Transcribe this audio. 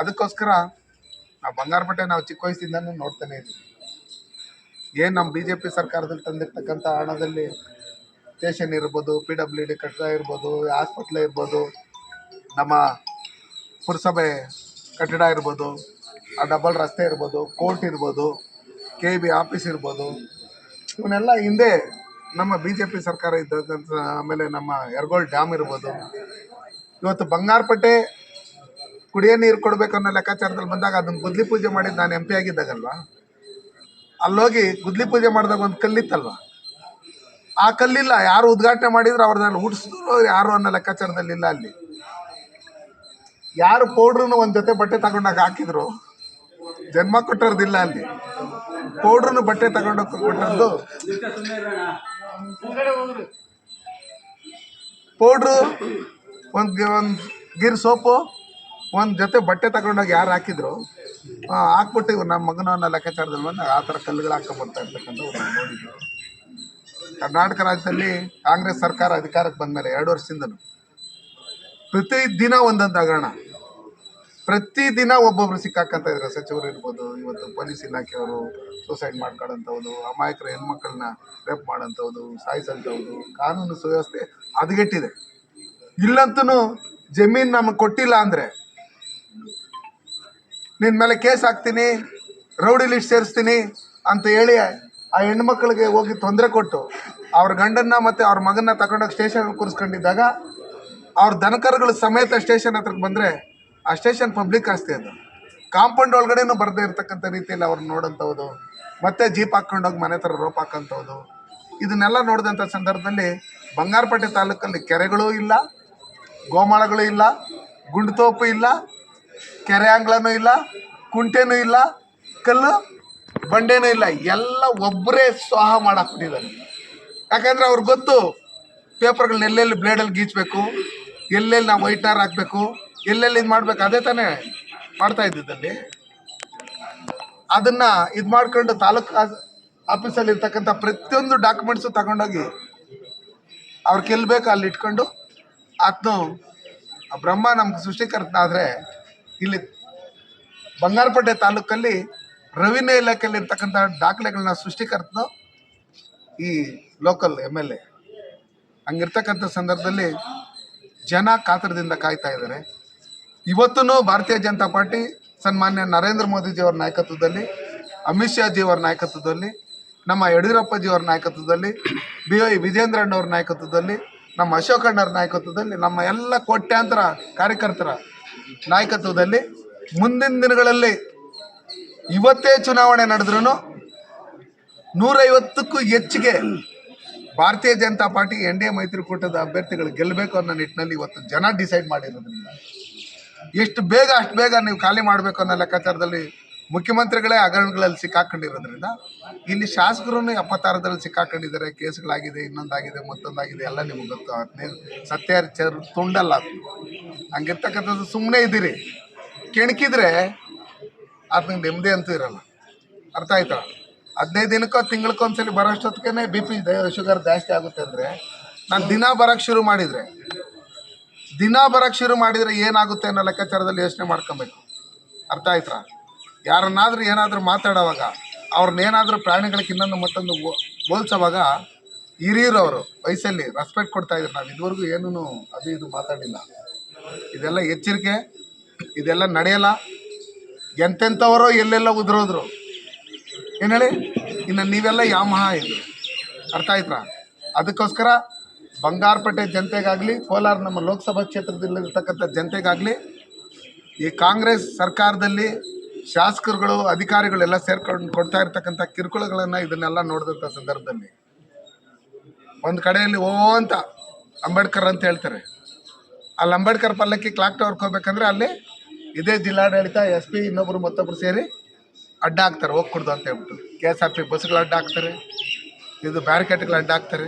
ಅದಕ್ಕೋಸ್ಕರ ನಾವು ಬಂಗಾರಪೇಟೆ ನಾವು ಚಿಕ್ಕ ವಯಸ್ಸಿಂದನೂ ನೋಡ್ತಾನೆ ಇದ್ದೀವಿ. ಏನು ನಮ್ಮ ಬಿ ಜೆ ಪಿ ಸರ್ಕಾರದಲ್ಲಿ ತಂದಿರ್ತಕ್ಕಂಥ ಹಣದಲ್ಲಿ ಸ್ಟೇಷನ್ ಇರ್ಬೋದು ಪಿ ಡಬ್ಲ್ಯೂ ಡಿ ಕಟ್ಟಡ ಇರ್ಬೋದು, ಹಾಸ್ಪಿಟ್ಲ್ ಇರ್ಬೋದು, ನಮ್ಮ ಪುರಸಭೆ ಕಟ್ಟಡ ಇರ್ಬೋದು, ಆ ಡಬಲ್ ರಸ್ತೆ ಇರ್ಬೋದು, ಕೋರ್ಟ್ ಇರ್ಬೋದು ಕೆ ಬಿ ಆಫೀಸ್ ಇರ್ಬೋದು, ಇವನ್ನೆಲ್ಲ ಹಿಂದೆ ನಮ್ಮ ಬಿ ಜೆ ಪಿ ಸರ್ಕಾರ ಇದ್ದಂಥ ಆಮೇಲೆ ನಮ್ಮ ಎರಗೋಳ್ ಡ್ಯಾಮ್ ಇರ್ಬೋದು. ಇವತ್ತು ಬಂಗಾರಪೇಟೆ ಕುಡಿಯೋ ನೀರು ಕೊಡಬೇಕು ಅನ್ನೋ ಲೆಕ್ಕಾಚಾರದಲ್ಲಿ ಬಂದಾಗ ಅದನ್ನು ಗುದ್ಲಿ ಪೂಜೆ ಮಾಡಿದ್ದು ನಾನು ಎಂ ಪಿ ಆಗಿದ್ದಾಗಲ್ವಾ? ಅಲ್ಲೋಗಿ ಗುದ್ಲಿ ಪೂಜೆ ಮಾಡಿದಾಗ ಒಂದು ಕಲ್ಲಿತ್ತಲ್ವ? ಆ ಕಲ್ಲಿಲ್ಲ, ಯಾರು ಉದ್ಘಾಟನೆ ಮಾಡಿದ್ರು ಅವ್ರನ್ನ ಹುಟ್ಟಿಸಿದ್ರು ಯಾರು ಅನ್ನೋ ಲೆಕ್ಕಾಚಾರದಲ್ಲಿ ಇಲ್ಲ ಅಲ್ಲಿ. ಯಾರು ಪೌಡ್ರನ್ನ ಒಂದು ಜೊತೆ ಬಟ್ಟೆ ತಗೊಂಡಾಗ ಹಾಕಿದ್ರು, ಜನ್ಮ ಕೊಟ್ಟಿರೋದಿಲ್ಲ ಅಲ್ಲಿ. ಪೌಡ್ರನ್ನ ಬಟ್ಟೆ ತಗೊಂಡೋಗಿ ಕೊಟ್ಟದ್ದು ಪೌಡ್ರು, ಒಂದು ಒಂದು ಗಿರ್ ಸೋಪು ಒಂದು ಜೊತೆ ಬಟ್ಟೆ ತಗೊಂಡೋಗಿ ಯಾರು ಹಾಕಿದ್ರು ಹಾಕ್ಬಿಟ್ಟು ನಮ್ಮ ಮಗನ ಅನ್ನೋ ಲೆಕ್ಕಾಚಾರದಲ್ಲಿ ಬಂದು ಆ ಥರ ಕಲ್ಲುಗಳು ಹಾಕೊ ಇರ್ತಕ್ಕಂಥ ನೋಡಿದ್ರು ಕರ್ನಾಟಕ ರಾಜ್ಯದಲ್ಲಿ ಕಾಂಗ್ರೆಸ್ ಸರ್ಕಾರ ಅಧಿಕಾರಕ್ಕೆ ಬಂದಮೇಲೆ ಎರಡು ವರ್ಷದಿಂದಲೂ ಪ್ರತಿ ದಿನ ಒಂದೊಂದು ಹಗರಣ. ಪ್ರತಿ ದಿನ ಒಬ್ಬೊಬ್ರು ಸಿಕ್ಕಾಕಂತ ಇದ್ರು ಸಚಿವರು ಇರ್ಬೋದು, ಇವತ್ತು ಪೊಲೀಸ್ ಇಲಾಖೆಯವರು ಸೂಸೈಡ್ ಮಾಡ್ಕೊಳ್ಳೋಂಥವ್ದು ಅಮಾಯಕರ ಹೆಣ್ಮಕ್ಳನ್ನ ರೇಪ್ ಮಾಡೋಂಥವ್ದು ಸಾಯಿಸೋಂಥವ್ದು ಕಾನೂನು ಸುವ್ಯವಸ್ಥೆ ಹದಗೆಟ್ಟಿದೆ. ಇಲ್ಲಂತೂ ಜಮೀನು ನಮಗೆ ಕೊಟ್ಟಿಲ್ಲ ಅಂದರೆ ನಿನ್ನ ಮೇಲೆ ಕೇಸ್ ಹಾಕ್ತೀನಿ, ರೌಡಿ ಲಿಸ್ಟ್ ಸೇರಿಸ್ತೀನಿ ಅಂತ ಹೇಳಿ ಆ ಹೆಣ್ಮಕ್ಳಿಗೆ ಹೋಗಿ ತೊಂದರೆ ಕೊಟ್ಟು ಅವ್ರ ಗಂಡನ್ನ ಮತ್ತು ಅವ್ರ ಮಗನ್ನ ತಗೊಂಡೋಗಿ ಸ್ಟೇಷನ್ ಕೂರಿಸ್ಕೊಂಡಿದ್ದಾಗ ಅವ್ರ ದನಕರುಗಳು ಸಮೇತ ಸ್ಟೇಷನ್ ಹತ್ರಕ್ಕೆ ಬಂದರೆ ಆ ಸ್ಟೇಷನ್ ಪಬ್ಲಿಕ್ ಆಸ್ತಿ ಅದು. ಕಾಂಪೌಂಡ್ ಒಳಗಡೆನೂ ಬರದೇ ಇರತಕ್ಕಂಥ ರೀತಿಯಲ್ಲಿ ಅವ್ರನ್ನ ನೋಡೋಂಥವ್ದು. ಮತ್ತೆ ಜೀಪ್ ಹಾಕ್ಕೊಂಡೋಗಿ ಮನೆ ಥರ ರೋಪ್ ಹಾಕೋಂಥವ್ದು. ಇದನ್ನೆಲ್ಲ ನೋಡಿದಂಥ ಸಂದರ್ಭದಲ್ಲಿ ಬಂಗಾರಪೇಟೆ ತಾಲೂಕಲ್ಲಿ ಕೆರೆಗಳೂ ಇಲ್ಲ, ಗೋಮಾಳಗಳು ಇಲ್ಲ ಗುಂಡ್ತೋಪು ಇಲ್ಲ ಕೆರೆ ಅಂಗಳನೂ ಇಲ್ಲ, ಕುಂಟೆನೂ ಇಲ್ಲ, ಕಲ್ಲು ಬಂಡೆನೂ ಇಲ್ಲ. ಎಲ್ಲ ಒಬ್ಬರೇ ಸ್ವಾಹ ಮಾಡಾಕ್ಬಿಟ್ಟಿದ್ದಾರೆ. ಯಾಕಂದ್ರೆ ಅವ್ರಿಗೆ ಗೊತ್ತು ಪೇಪರ್ಗಳನ್ನ ಎಲ್ಲೆಲ್ಲಿ ಬ್ಲೇಡಲ್ಲಿ ಗೀಚಬೇಕು, ಎಲ್ಲೆಲ್ಲಿ ನಾವು ವೈಟ್ನರ್ ಹಾಕಬೇಕು, ಎಲ್ಲೆಲ್ಲಿ ಇದು ಮಾಡಬೇಕು, ಅದೇ ತಾನೇ ಮಾಡ್ತಾ ಇದ್ದಿದ್ದಲ್ಲಿ. ಅದನ್ನು ಇದು ಮಾಡ್ಕೊಂಡು ತಾಲೂಕು ಆಫೀಸಲ್ಲಿ ಇರ್ತಕ್ಕಂಥ ಪ್ರತಿಯೊಂದು ಡಾಕ್ಯುಮೆಂಟ್ಸು ತಗೊಂಡೋಗಿ ಅವ್ರು ಗೆಲ್ಬೇಕು ಅಲ್ಲಿ ಇಟ್ಕೊಂಡು, ಆತನು ಬ್ರಹ್ಮ ನಮ್ಗೆ ಸೃಷ್ಟಿಕರ್ತನ ಆದರೆ ಇಲ್ಲಿ ಬಂಗಾರಪೇಟೆ ತಾಲೂಕಲ್ಲಿ ರೆವಿನ್ಯೂ ಇಲಾಖೆಯಲ್ಲಿ ಇರ್ತಕ್ಕಂಥ ದಾಖಲೆಗಳನ್ನ ಸೃಷ್ಟಿಕರ್ತನು ಈ ಲೋಕಲ್ ಎಂ ಎಲ್ ಎ ಹಂಗಿರ್ತಕ್ಕಂಥ ಸಂದರ್ಭದಲ್ಲಿ ಜನ ಕಾತರದಿಂದ ಕಾಯ್ತಾ ಇದ್ದಾರೆ. ಇವತ್ತೂ ಭಾರತೀಯ ಜನತಾ ಪಾರ್ಟಿ ಸನ್ಮಾನ್ಯ ನರೇಂದ್ರ ಮೋದಿಜಿಯವರ ನಾಯಕತ್ವದಲ್ಲಿ, ಅಮಿತ್ ಶಾ ಜಿಯವರ ನಾಯಕತ್ವದಲ್ಲಿ, ನಮ್ಮ ಯಡಿಯೂರಪ್ಪಜಿಯವರ ನಾಯಕತ್ವದಲ್ಲಿ ಬಿ ವೈ ವಿಜೇಂದ್ರಣ್ಣವ್ರ ನಾಯಕತ್ವದಲ್ಲಿ, ನಮ್ಮ ಅಶೋಕಣ್ಣವ್ರ ನಾಯಕತ್ವದಲ್ಲಿ ನಮ್ಮ ಎಲ್ಲ ಕೋಟ್ಯಾಂತರ ಕಾರ್ಯಕರ್ತರ ನಾಯಕತ್ವದಲ್ಲಿ ಮುಂದಿನ ದಿನಗಳಲ್ಲಿ ಇವತ್ತೇ ಚುನಾವಣೆ ನಡೆದ್ರೂ ನೂರೈವತ್ತಕ್ಕೂ ಹೆಚ್ಚಿಗೆ Bharatiya Janata party N D A ಮೈತ್ರಿಕೂಟದ ಅಭ್ಯರ್ಥಿಗಳು ಗೆಲ್ಲಬೇಕು ಅನ್ನೋ ನಿಟ್ಟಿನಲ್ಲಿ ಇವತ್ತು ಜನ ಡಿಸೈಡ್ ಮಾಡಿರೋದ್ರಿಂದ ಎಷ್ಟು ಬೇಗ ಅಷ್ಟು ಬೇಗ ನೀವು ಖಾಲಿ ಮಾಡಬೇಕು ಅನ್ನೋ ಲೆಕ್ಕಾಚಾರದಲ್ಲಿ ಮುಖ್ಯಮಂತ್ರಿಗಳೇ ಹಗರಣಗಳಲ್ಲಿ ಸಿಕ್ಕಾಕೊಂಡಿರೋದ್ರಿಂದ ಇಲ್ಲಿ ಶಾಸಕರು ಎಪ್ಪತ್ತಾರದಲ್ಲಿ ಸಿಕ್ಕಾಕೊಂಡಿದ್ದಾರೆ, ಕೇಸ್ಗಳಾಗಿದೆ, ಇನ್ನೊಂದಾಗಿದೆ, ಮತ್ತೊಂದಾಗಿದೆ, ಎಲ್ಲ ನಿಮಗೆ ಗೊತ್ತು. ಹದಿನೈದು ಸತ್ಯ ತುಂಡಲ್ಲ ಹಂಗಿರ್ತಕ್ಕಂಥದ್ದು ಸುಮ್ಮನೆ ಇದ್ದೀರಿ. ಕೆಣಕಿದ್ರೆ ಅದನ್ನ ನೆಮ್ಮದಿ ಅಂತೂ ಇರಲ್ಲ. ಅರ್ಥ ಆಯ್ತಾ? ಹದಿನೈದು ದಿನಕ್ಕೋ ತಿಂಗ್ಳಕ್ಕೊಂದ್ಸಲಿ ಬರೋಷ್ಟೊತ್ತಿಗೆ ಬಿ ಪಿ ಶುಗರ್ ಜಾಸ್ತಿ ಆಗುತ್ತೆ ಅಂದರೆ ನಾನು ದಿನ ಬರೋಕ್ಕೆ ಶುರು ಮಾಡಿದರೆ. ದಿನ ಬರೋಕ್ಕೆ ಶುರು ಮಾಡಿದರೆ ಏನಾಗುತ್ತೆ ಅನ್ನೋ ಲೆಕ್ಕಾಚಾರದಲ್ಲಿ ಯೋಚನೆ ಮಾಡ್ಕೊಬೇಕು. ಅರ್ಥ ಆಯ್ತಾ? ಯಾರನ್ನಾದ್ರೂ ಏನಾದರೂ ಮಾತಾಡೋವಾಗ ಅವ್ರನ್ನೇನಾದರೂ ಪ್ರಾಣಿಗಳಿಗೆ ಇನ್ನೊಂದು ಮತ್ತೊಂದು ಹೋಲ್ಸೋವಾಗ ಹಿರಿಯರು ಅವರು ವಯಸ್ಸಲ್ಲಿ ರೆಸ್ಪೆಕ್ಟ್ ಕೊಡ್ತಾ ಇದ್ರು. ನಾವು ಇದುವರೆಗೂ ಏನೂ ಅದು ಇದು ಮಾತಾಡಿಲ್ಲ. ಇದೆಲ್ಲ ಎಚ್ಚರಿಕೆ, ಇದೆಲ್ಲ ನಡೆಯಲ್ಲ. ಎಂತೆಂಥವರು ಎಲ್ಲೆಲ್ಲ ಉದುರೋದ್ರು. ಏನು ಹೇಳಿ? ಇನ್ನು ನೀವೆಲ್ಲ ಯಾಮಹ ಇದು ಅರ್ಥ ಆಯ್ತಾ? ಅದಕ್ಕೋಸ್ಕರ ಬಂಗಾರಪೇಟೆ ಜನತೆಗಾಗಲಿ, ಕೋಲಾರ ನಮ್ಮ ಲೋಕಸಭಾ ಕ್ಷೇತ್ರದಲ್ಲಿರ್ತಕ್ಕಂಥ ಜನತೆಗಾಗಲಿ, ಈ ಕಾಂಗ್ರೆಸ್ ಸರ್ಕಾರದಲ್ಲಿ ಶಾಸಕರುಗಳು, ಅಧಿಕಾರಿಗಳೆಲ್ಲ ಸೇರ್ಕೊಂಡು ಕೊಡ್ತಾ ಇರ್ತಕ್ಕಂಥ ಕಿರುಕುಳಗಳನ್ನು ಇದನ್ನೆಲ್ಲ ನೋಡಿದಂಥ ಸಂದರ್ಭದಲ್ಲಿ. ಒಂದು ಕಡೆಯಲ್ಲಿ ಓ ಅಂತ ಅಂಬೇಡ್ಕರ್ ಅಂತ ಹೇಳ್ತಾರೆ. ಅಲ್ಲಿ ಅಂಬೇಡ್ಕರ್ ಪಲ್ಲಕ್ಕಿ ಕ್ಲಾಕ್ ಟವರ್ಗೆ ಹೋಗ್ಬೇಕಂದ್ರೆ ಅಲ್ಲಿ ಇದೇ ಜಿಲ್ಲಾಡಳಿತ, ಎಸ್ ಪಿ ಇನ್ನೊಬ್ಬರು ಮತ್ತೊಬ್ಬರು ಸೇರಿ ಅಡ್ಡ ಹಾಕ್ತಾರೆ, ಹೋಗ್ಕೊಡ್ದು ಅಂತ ಹೇಳ್ಬಿಟ್ಟು. ಕೆ ಎಸ್ ಆರ್ ಪಿ ಬಸ್ಗಳು ಅಡ್ಡ ಹಾಕ್ತಾರೆ, ಇದು ಬ್ಯಾರಿಕೇಡ್ಗಳು ಅಡ್ಡ ಹಾಕ್ತಾರೆ.